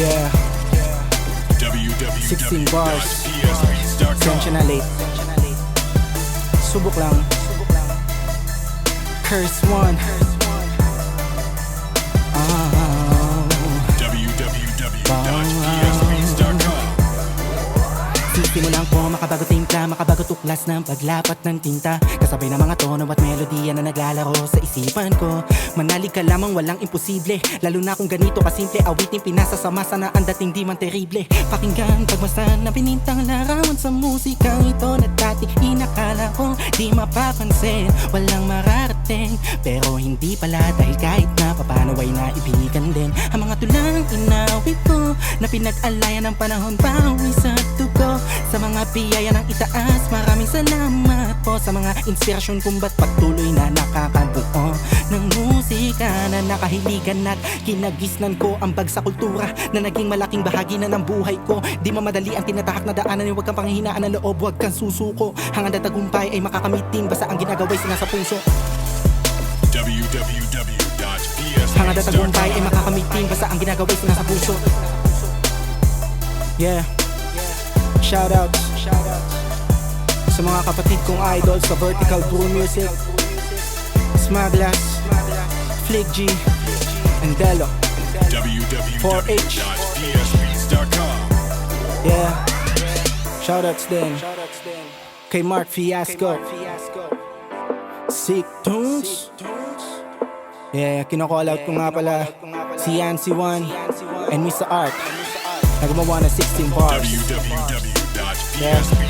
Yeah, 16 bars. Sensya na late. Subok lang. Curse one. Oh. Sisimulan ko makabago timpla Makabago tuklas ng paglapat ng tinta. Kasabay ng mga tono at melodiya na naglalaro sa isipan ko. Manalig ka lamang walang imposible. Lalo na kung ganito kasimple Awitin pinasasama sana ang dating di man terrible. Pakinggan pagmasan na pinintang larawan sa musikang ito Na dati inakala ko di mapapansin. Walang mararating Pero hindi pala dahil kahit na papano ay naibigan din. Ang mga tulang inawit ko Na pinag-alayan ng panahon Bawi sa dugo Sa mga biyaya ng itaas Maraming salamat po. Sa mga inspirasyon kung ba't patuloy na nakakabuo Ng musika na nakahiligan at Kinagisnan ko ang bag sa kultura Na naging malaking bahagi na ng buhay ko. Di mamadali ang tinatahak na daanan Huwag kang panghihinaan ng loob, huwag kang susuko. Hanggang na tagumpay ay makakamitin Basta ang ginagawa'y sinasa puso. Hanggang na tagumpay ay makakamitin Basta ang ginagawa'y sinasa puso. Yeah Shout out. Sa mga kapatid kong idol sa Vertical Brew Music Smaglas Flick G and Delo 4H. Yeah. Shoutouts din. Kay Mark Fiasco. Sick Tunes. Yeah, kinocall out ko nga pala Si Yancy One and Mr. Art. Na gumawa ng 16 bars nasty.